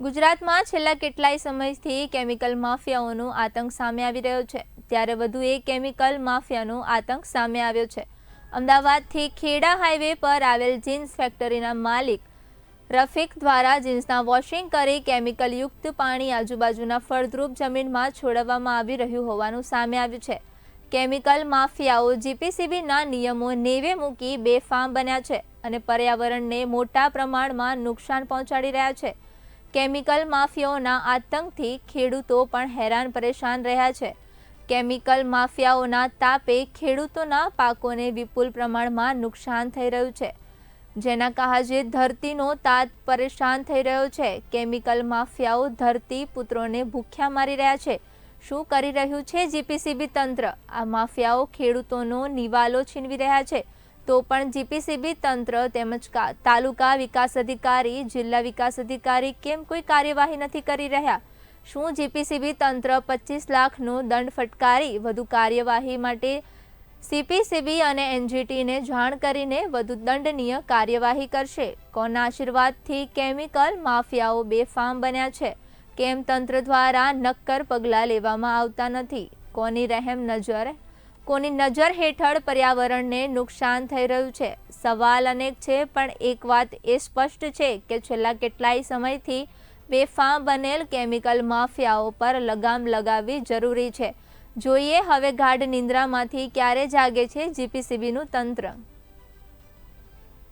ગુજરાતમાં છેલ્લા કેટલાય સમયથી કેમિકલ માફિયાઓનો આતંક સામે આવી રહ્યો છે. ત્યારે વધુ એક કેમિકલ માફિયાનો આતંક સામે આવ્યો છે. અમદાવાદથી ખેડા હાઈવે પર આવેલ જીન્સ ફેક્ટરીના માલિક રફીક દ્વારા જીન્સના વોશિંગ કરી કેમિકલયુક્ત પાણી આજુબાજુના ફળદ્રુપ જમીનમાં છોડવામાં આવી રહ્યું હોવાનું સામે આવ્યું છે. કેમિકલ માફિયાઓ જીપીસીબીના નિયમો નેવે મૂકી બેફામ બન્યા છે અને પર્યાવરણને મોટા પ્રમાણમાં નુકસાન પહોંચાડી રહ્યા છે. કેમિકલ માફિયાઓના આતંકથી ખેડૂતો પણ હેરાન પરેશાન રહ્યા છે. કેમિકલ માફિયાઓના તાપે ખેડૂતોના પાકોને વિપુલ પ્રમાણમાં નુકસાન થઈ રહ્યું છે. જેના કાજે ધરતીનો તાત પરેશાન થઈ રહ્યો છે. કેમિકલ માફિયાઓ ધરતી પુત્રોને ભૂખ્યા મારી રહ્યા છે. શું કરી રહ્યું છે જીપીસીબી તંત્ર? આ માફિયાઓ ખેડૂતોનો નિવાલો છીનવી રહ્યા છે. તો પણ જીપીસીબી તંત્ર તેમજ તાલુકા વિકાસ અધિકારી, જિલ્લા વિકાસ અધિકારી કેમ કોઈ કાર્યવાહી નથી કરી રહ્યા? શું જીપીસીબી તંત્ર પચીસ લાખનો દંડ ફટકારી વધુ કાર્યવાહી માટે સીપીસીબી અને એનજીટીને જાણ કરીને વધુ દંડનીય કાર્યવાહી કરશે? કોના આશીર્વાદથી કેમિકલ માફિયાઓ બેફામ બન્યા છે? કેમ તંત્ર દ્વારા નક્કર પગલાં લેવામાં આવતા નથી? કોની રહેમ નજર કોની નજર હેઠળ પર્યાવરણને નુકસાન થઈ રહ્યું છે. સવાલ અનેક છે, પણ એક વાત એ સ્પષ્ટ છે કે છેલ્લા કેટલાય સમયથી બેફામ બનેલ કેમિકલ માફિયાઓ પર લગામ લગાવવી જરૂરી છે. જોઈએ, હવે ગાઢ નિંદ્રામાંથી ક્યારે જાગે છે જીપીસીબીનું તંત્ર?